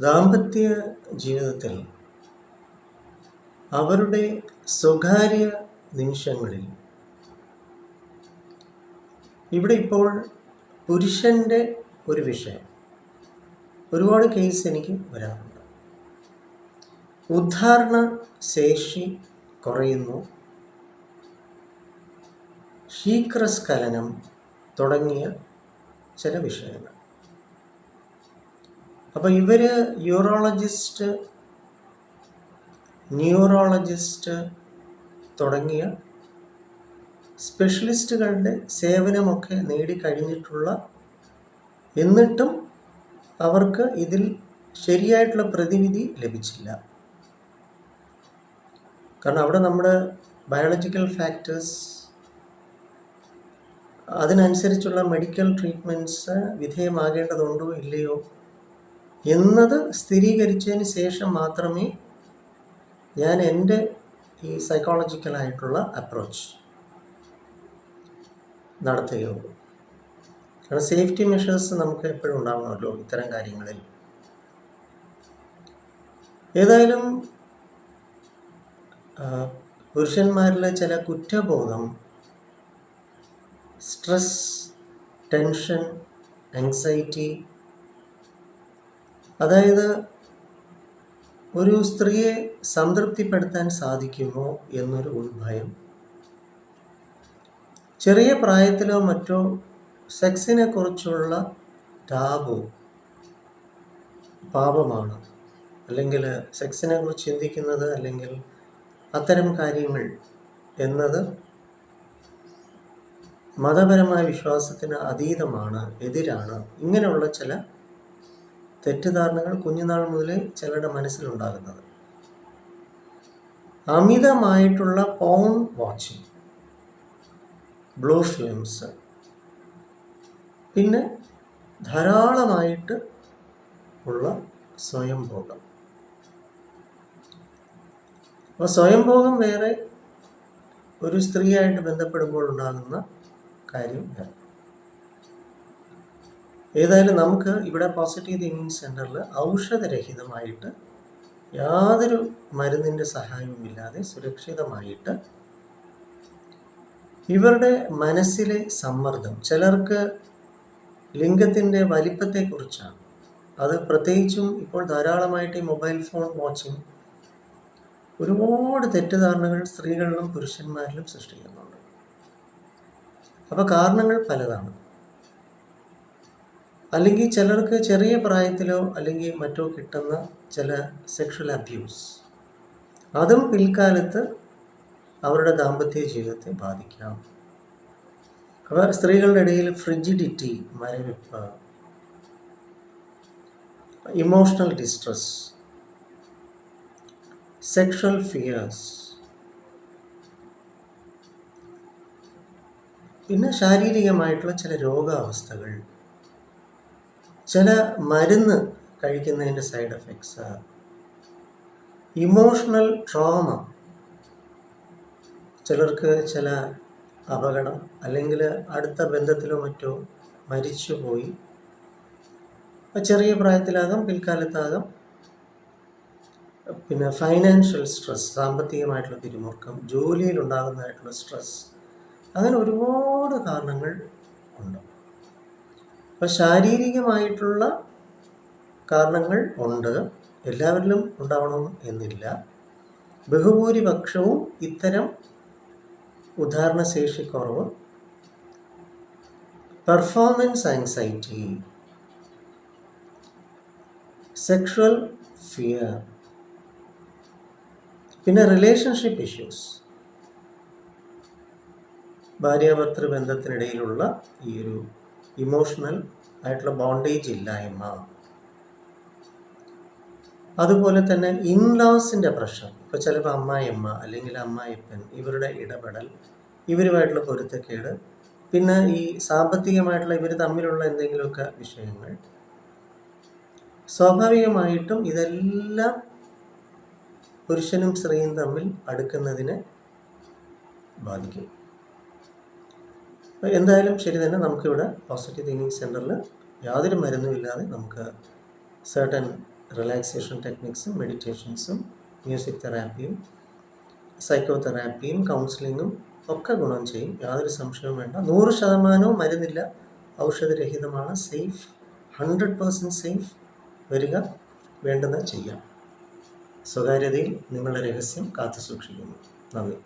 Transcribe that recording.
ദാമ്പത്യ ജീവിതത്തിൽ അവരുടെ സ്വകാര്യ നിമിഷങ്ങളിൽ ഇവിടെ ഇപ്പോൾ പുരുഷന്റെ ഒരു വിഷയം. ഒരുപാട് കേസ് എനിക്ക് വരാറുണ്ട്. ഉദ്ധാരണ ശേഷി കുറയുന്നു. ശീക്രസ്ഖലനം തുടങ്ങിയ ചില വിഷയങ്ങൾ. അപ്പോൾ ഇവർ യൂറോളജിസ്റ്റ് ന്യൂറോളജിസ്റ്റ് തുടങ്ങിയ സ്പെഷ്യലിസ്റ്റുകളുടെ സേവനമൊക്കെ നേടിക്കഴിഞ്ഞിട്ടുള്ള എന്നിട്ടും അവർക്ക് ഇതിൽ ശരിയായിട്ടുള്ള പ്രതിവിധി ലഭിച്ചില്ല. കാരണം അവിടെ നമ്മുടെ ബയോളജിക്കൽ ഫാക്ടേഴ്സ് അതിനനുസരിച്ചുള്ള മെഡിക്കൽ ട്രീറ്റ്മെന്റ്സ് വിധേയമാകേണ്ടതുണ്ടോ ഇല്ലയോ എന്നത് സ്ഥിരീകരിച്ചതിന് ശേഷം മാത്രമേ ഞാൻ എന്റെ ഈ സൈക്കോളജിക്കലായിട്ടുള്ള അപ്രോച്ച് നടത്തുകയുള്ളൂ. കാരണം സേഫ്റ്റി മെഷേഴ്സ് നമുക്ക് എപ്പോഴും ഉണ്ടാവണമല്ലോ ഇത്തരം കാര്യങ്ങളിൽ. ഏതായാലും പുരുഷന്മാരിലെ ചില കുറ്റബോധം സ്ട്രെസ് ടെൻഷൻ ആങ്സൈറ്റി അതായത് ഒരു സ്ത്രീയെ സംതൃപ്തിപ്പെടുത്താൻ സാധിക്കുമോ എന്നൊരു ഉൾഭയം ചെറിയ പ്രായത്തിലോ മറ്റോ സെക്സിനെ കുറിച്ചുള്ള ടാബു പാപമാണ്. അല്ലെങ്കിൽ സെക്സിനെ കുറിച്ച് ചിന്തിക്കുന്നത് അല്ലെങ്കിൽ അത്തരം കാര്യങ്ങൾ എന്നത് മതപരമായ വിശ്വാസത്തിന് അതീതമാണ് എതിരാണ് ഇങ്ങനെയുള്ള ചില തെറ്റിദ്ധാരണകൾ കുഞ്ഞുനാൾ മുതൽ ചിലരുടെ മനസ്സിലുണ്ടാകുന്നത്. അമിതമായിട്ടുള്ള പോൺ വാച്ചിങ് ബ്ലൂ ഫിലിംസ് പിന്നെ ധാരാളമായിട്ട് ഉള്ള സ്വയംഭോഗം. അപ്പോൾ സ്വയംഭോഗം വേറെ ഒരു സ്ത്രീയായിട്ട് ബന്ധപ്പെടുമ്പോൾ ഉണ്ടാകുന്ന കാര്യം വേറെ. ഏതായാലും നമുക്ക് ഇവിടെ പോസിറ്റീവ് തിങ്കിങ് സെന്ററിൽ ഔഷധരഹിതമായിട്ട് യാതൊരു മരുന്നിന്റെ സഹായവുമില്ലാതെ സുരക്ഷിതമായിട്ട് ഇവരുടെ മനസ്സിലെ സമ്മർദ്ദം ചിലർക്ക് ലിംഗത്തിന്റെ വലിപ്പത്തെക്കുറിച്ചാണ്. അത് പ്രത്യേകിച്ചും ഇപ്പോൾ ധാരാളമായിട്ട് ഈ മൊബൈൽ ഫോൺ വാച്ചിങ് ഒരുപാട് തെറ്റിദ്ധാരണകൾ സ്ത്രീകളിലും പുരുഷന്മാരിലും സൃഷ്ടിക്കുന്നുണ്ട്. അപ്പോൾ കാരണങ്ങൾ പലതാണ്. അല്ലെങ്കിൽ ചിലർക്ക് ചെറിയ പ്രായത്തിലോ അല്ലെങ്കിൽ മറ്റോ കിട്ടുന്ന ചില സെക്ഷൽ അബ്യൂസ് അതും പിൽക്കാലത്ത് അവരുടെ ദാമ്പത്യ ജീവിതത്തെ ബാധിക്കാം. അപ്പോൾ സ്ത്രീകളുടെ ഇടയിൽ ഫ്രിജിഡിറ്റി മരവിപ്പ് ഇമോഷണൽ ഡിസ്ട്രസ് സെക്ഷൽ ഫിയേഴ്സ് പിന്നെ ശാരീരികമായിട്ടുള്ള ചില രോഗാവസ്ഥകൾ. ചില മരുന്ന് കഴിക്കുന്നതിന്റെ സൈഡ് എഫക്ട്സ് ഇമോഷണൽ ട്രോമ. ചിലർക്ക് ചില അപകടം അല്ലെങ്കിൽ അടുത്ത ബന്ധത്തിലോ മറ്റോ മരിച്ചുപോയി. ചെറിയ പ്രായത്തിലാകാം പിൽക്കാലത്താകാം. പിന്നെ ഫൈനാൻഷ്യൽ സ്ട്രെസ് സാമ്പത്തികമായിട്ടുള്ള പിരിമുറുക്കം ജോലിയിൽ ഉണ്ടാകുന്നതായിട്ടുള്ള സ്ട്രെസ് അങ്ങനെ ഒരുപാട് കാരണങ്ങൾ ഉണ്ട്. അപ്പോൾ ശാരീരികമായിട്ടുള്ള കാരണങ്ങൾ ഉണ്ട്. എല്ലാവരിലും ഉണ്ടാവണം എന്നില്ല. ബഹുഭൂരിപക്ഷവും ഇത്തരം ഉദാഹരണശേഷിക്കുറവ് പെർഫോമൻസ് ആങ്സൈറ്റി സെക്ഷൽ ഫിയർ പിന്നെ റിലേഷൻഷിപ്പ് ഇഷ്യൂസ് ഭാര്യാഭർത്തൃ ബന്ധത്തിനിടയിലുള്ള ഈ ഒരു ഇമോഷണൽ ആയിട്ടുള്ള ബോണ്ടേജ് ഇല്ലായ്മ. അതുപോലെ തന്നെ ഇൻലോസിന്റെ പ്രശ്നം. ഇപ്പോൾ ചിലപ്പോൾ അമ്മായിയമ്മ അല്ലെങ്കിൽ അമ്മായിപ്പൻ ഇവരുടെ ഇടപെടൽ ഇവരുമായിട്ടുള്ള പൊരുത്തക്കേട് പിന്നെ ഈ സാമ്പത്തികമായിട്ടുള്ള ഇവർ തമ്മിലുള്ള എന്തെങ്കിലുമൊക്കെ വിഷയങ്ങൾ. സ്വാഭാവികമായിട്ടും ഇതെല്ലാം പുരുഷനും സ്ത്രീയും തമ്മിൽ അടുക്കുന്നതിനെ ബാധിക്കും. എന്തായാലും ശരി തന്നെ നമുക്കിവിടെ പോസിറ്റീവ് തിങ്കിങ് സെന്ററിൽ യാതൊരു മരുന്നുമില്ലാതെ നമുക്ക് സർട്ടൻ റിലാക്സേഷൻ ടെക്നിക്സും മെഡിറ്റേഷൻസും മ്യൂസിക് തെറാപ്പിയും സൈക്കോ തെറാപ്പിയും കൗൺസിലിങ്ങും ഒക്കെ ഗുണം ചെയ്യും. യാതൊരു സംശയവും വേണ്ട. നൂറ് ശതമാനവും മരുന്നില്ല. ഔഷധരഹിതമാണ്. സേഫ് ഹൺഡ്രഡ് പേഴ്സന്റ് സേഫ് വരിക വേണ്ടുന്നത് ചെയ്യാം. സ്വകാര്യതയിൽ നിങ്ങളുടെ രഹസ്യം കാത്തു സൂക്ഷിക്കുന്നു നന്ദി.